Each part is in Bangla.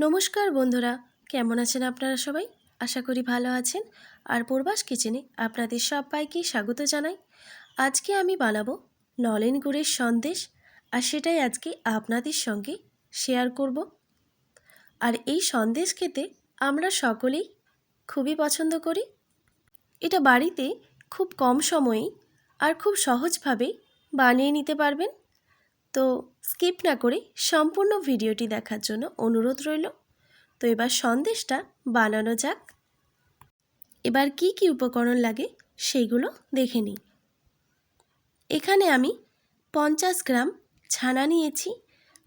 নমস্কার বন্ধুরা, কেমন আছেন আপনারা সবাই? আশা করি ভালো আছেন। আর পূর্বাস কিচেনে আপনাদের সবাইকে স্বাগত জানাই। আজকে আমি বানাবো নলেন গুড়ের সন্দেশ, আর সেটাই আজকে আপনাদের সঙ্গে শেয়ার করব। আর এই সন্দেশ খেতে আমরা সকলেই খুবই পছন্দ করি। এটা বাড়িতে খুব কম সময়েই আর খুব সহজভাবে বানিয়ে নিতে পারবেন। তো স্কিপ না করে সম্পূর্ণ ভিডিওটি দেখার জন্য অনুরোধ রইল। তো এবার সন্দেশটা বানানো যাক। এবার কি কি উপকরণ লাগে সেইগুলো দেখে নিই। এখানে আমি পঞ্চাশ গ্রাম ছানা নিয়েছি।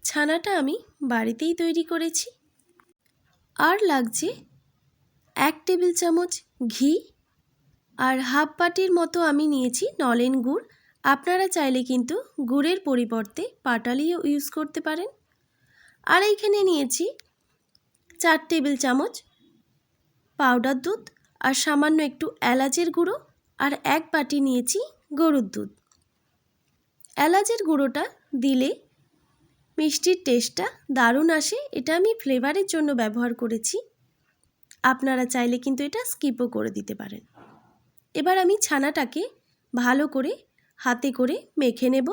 ছানাটা আমি বাড়িতেই তৈরি করেছি। আর লাগছে এক টেবিল চামচ ঘি। আর হাফ বাটির মতো আমি নিয়েছি নলেন গুড়। আপনারা চাইলে কিন্তু গুড়ের পরিবর্তে পাটালিও ইউজ করতে পারেন। আর এইখানে নিয়েছি চার টেবিল চামচ পাউডার দুধ আর সামান্য একটু এলাচের গুঁড়ো আর এক বাটি নিয়েছি গরুর দুধ। এলাচের গুঁড়োটা দিলে মিষ্টির টেস্টটা দারুণ আসে, এটা আমি ফ্লেভারের জন্য ব্যবহার করেছি। আপনারা চাইলে কিন্তু এটা স্কিপও করে দিতে পারেন। এবার আমি ছানাটাকে ভালো করে হাতে করে মেখে নেব।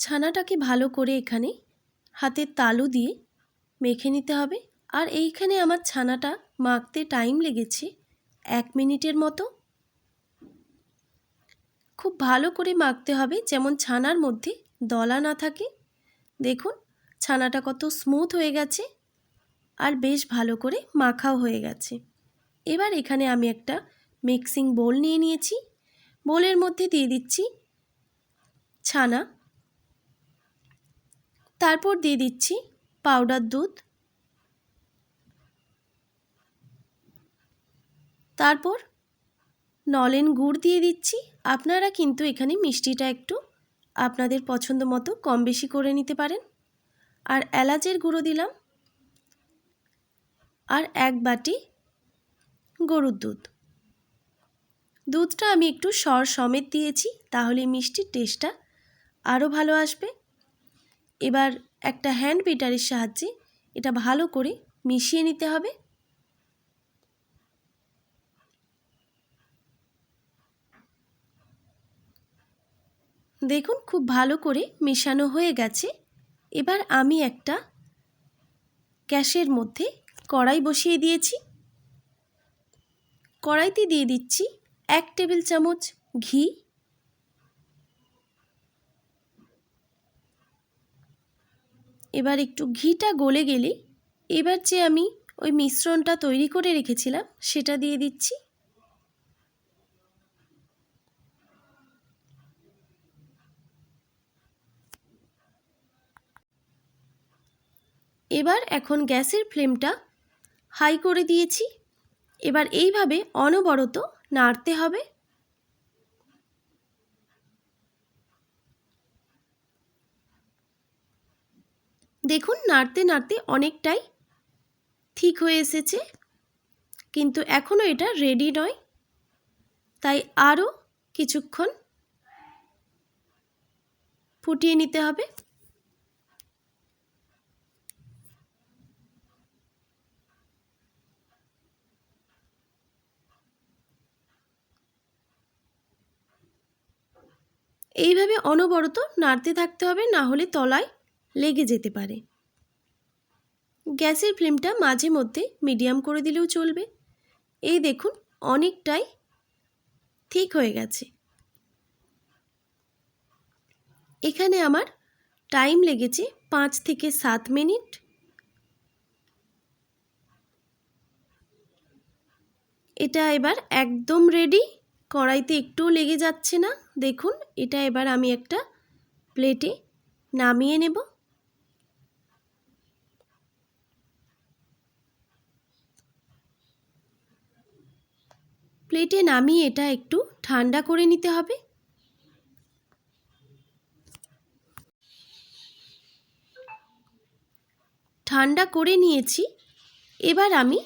ছানাটাকে ভালো করে এখানে হাতের তালু দিয়ে মেখে নিতে হবে। আর এইখানে আমার ছানাটা মাখতে টাইম লেগেছে এক মিনিটের মতো। খুব ভালো করে মাখতে হবে যেমন ছানার মধ্যে দলা না থাকে। দেখুন, ছানাটা কত স্মুথ হয়ে গেছে আর বেশ ভালো করে মাখাও হয়ে গেছে। এবার এখানে আমি একটা মিক্সিং বোল নিয়ে নিয়েছি। বোলের মধ্যে দিয়ে দিচ্ছি ছানা। তারপর দিয়ে দিচ্ছি পাউডার দুধ। তারপর নলেন গুড় দিয়ে দিচ্ছি। আপনারা কিন্তু এখানে মিষ্টিটা একটু আপনাদের পছন্দ মতো কম বেশি করে নিতে পারেন। আর এলাচের গুঁড়ো দিলাম। আর এক বাটি গরুর দুধ। দুধটা আমি একটু সর সমেত দিয়েছি, তাহলে মিষ্টির টেস্টটা আরও ভালো আসবে। এবার একটা হ্যান্ড বিটারের সাহায্যে এটা ভালো করে মিশিয়ে নিতে হবে। দেখুন, খুব ভালো করে মেশানো হয়ে গেছে। এবার আমি একটা গ্যাসের মধ্যে কড়াই বসিয়ে দিয়েছি। কড়াইতে দিয়ে দিচ্ছি এক টেবিল চামচ ঘি। এবার একটু ঘিটা গলে গেলে এবার যে আমি ওই মিশ্রণটা তৈরি করে রেখেছিলাম, সেটা দিয়ে দিচ্ছি। এবার এখন গ্যাসের ফ্লেমটা হাই করে দিয়েছি। এবার এইভাবে অনবরত নাড়তে হবে। দেখুন, নাড়তে নাড়তে অনেকটাই ঠিক হয়ে এসেছে। কিন্তু এখনও এটা রেডি নয়। তাই আরও কিছুক্ষণ ফুটিয়ে নিতে হবে। এইভাবে অনবরত নাড়তে থাকতে হবে, না হলে তলায় লেগে যেতে পারে। গ্যাসের ফ্লেমটা মাঝে মধ্যে মিডিয়াম করে দিলেও চলবে। এই দেখুন, অনেকটাই ঠিক হয়ে গেছে। এখানে আমার টাইম লেগেছে পাঁচ থেকে সাত মিনিট। এটা এবার একদম রেডি। কড়াইতে একটুও লেগে যাচ্ছে না। দেখুন, এটা এবার আমি একটা প্লেটে নামিয়ে নেব। প্লেটে নামিয়ে এটা একটু ঠান্ডা করে নিতে হবে। ঠান্ডা করে নিয়েছি। এবার আমি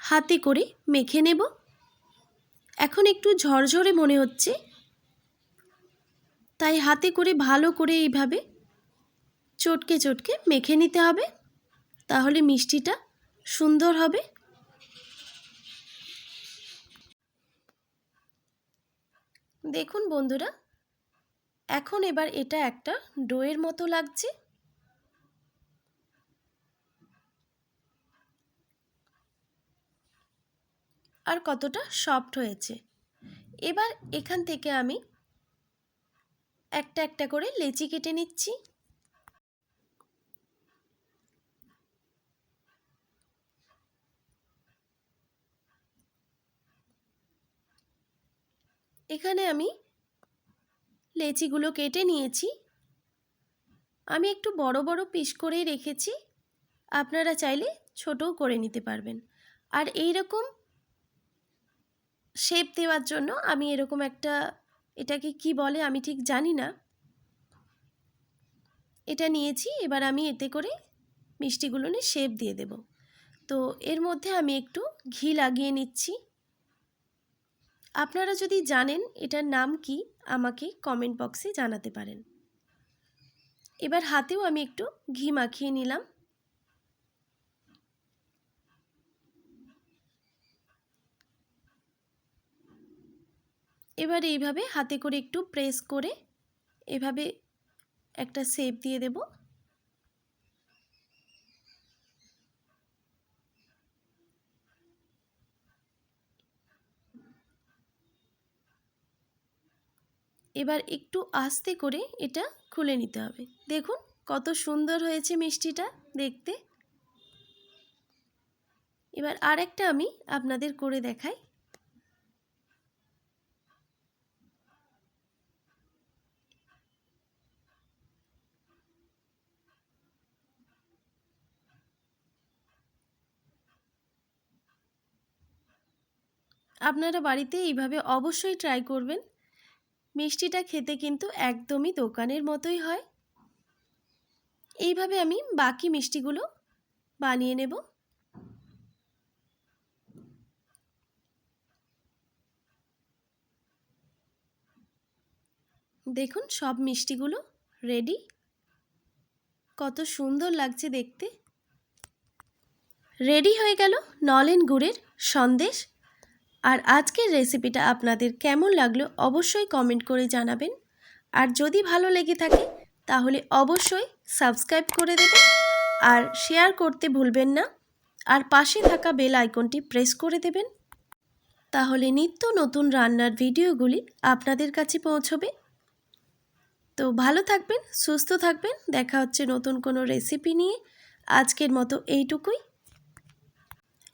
হাতে করে মেখে নেব। এখন একটু ঝরঝরে মনে হচ্ছে। তাই হাতে করে ভালো করে এইভাবে চটকে চটকে মেখে নিতে হবে। তাহলে মিষ্টিটা সুন্দর হবে। দেখুন বন্ধুরা, এখন এবার এটা একটা ডোয়ের মতো লাগছে। আর কতটা সফট হয়েছে। এবার এখান থেকে আমি একটা একটা করে লেচি কেটে নিচ্ছি। এখানে আমি লেচিগুলো কেটে নিয়েছি। আমি একটু বড় বড় পিস করেই রেখেছি। আপনারা চাইলে ছোটও করে নিতে পারবেন। আর এই রকম শেপ দেওয়ার জন্য আমি এরকম একটা, এটাকে কি বলে আমি ঠিক জানি না। এটা নিয়েছি, এবার আমি এতে করে মিষ্টিগুলো নিয়ে শেপ দিয়ে দেব। তো এর মধ্যে আমি একটু ঘি লাগিয়ে নিচ্ছি। আপনারা যদি জানেন এটার নাম কি, আমাকে কমেন্ট বক্সে জানাতে পারেন। এবার হাতেও আমি একটু ঘি মাখিয়ে নিলাম। এবার এইভাবে হাতে করে একটু প্রেস করে এভাবে একটা শেপ দিয়ে দেব। এবার একটু আস্তে করে এটা খুলে নিতে হবে। দেখুন কত সুন্দর হয়েছে মিষ্টিটা দেখতে। এবার আরেকটা আমি আপনাদের করে দেখাই। আপনারা বাড়িতে এইভাবে অবশ্যই ট্রাই করবেন। মিষ্টিটা খেতে কিন্তু একদমই দোকানের মতোই হয়। এইভাবে আমি বাকি মিষ্টিগুলো বানিয়ে নেব। দেখুন সব মিষ্টিগুলো রেডি কত সুন্দর লাগছে দেখতে। রেডি হয়ে গেল নলেন গুড়ের সন্দেশ। আর আজকের রেসিপিটা আপনাদের কেমন লাগল অবশ্যই কমেন্ট করে জানাবেন। আর যদি ভালো লেগে থাকে, তাহলে অবশ্যই সাবস্ক্রাইব করে দেবেন। আর শেয়ার করতে ভুলবেন না। আর পাশে থাকা বেল আইকনটি প্রেস করে দেবেন। তাহলে নিত্য নতুন রান্নার ভিডিওগুলি আপনাদের কাছে পৌঁছবে। তো ভালো থাকবেন, সুস্থ থাকবেন। দেখা হচ্ছে নতুন কোনো রেসিপি নিয়ে। আজকের মতো এইটুকুই।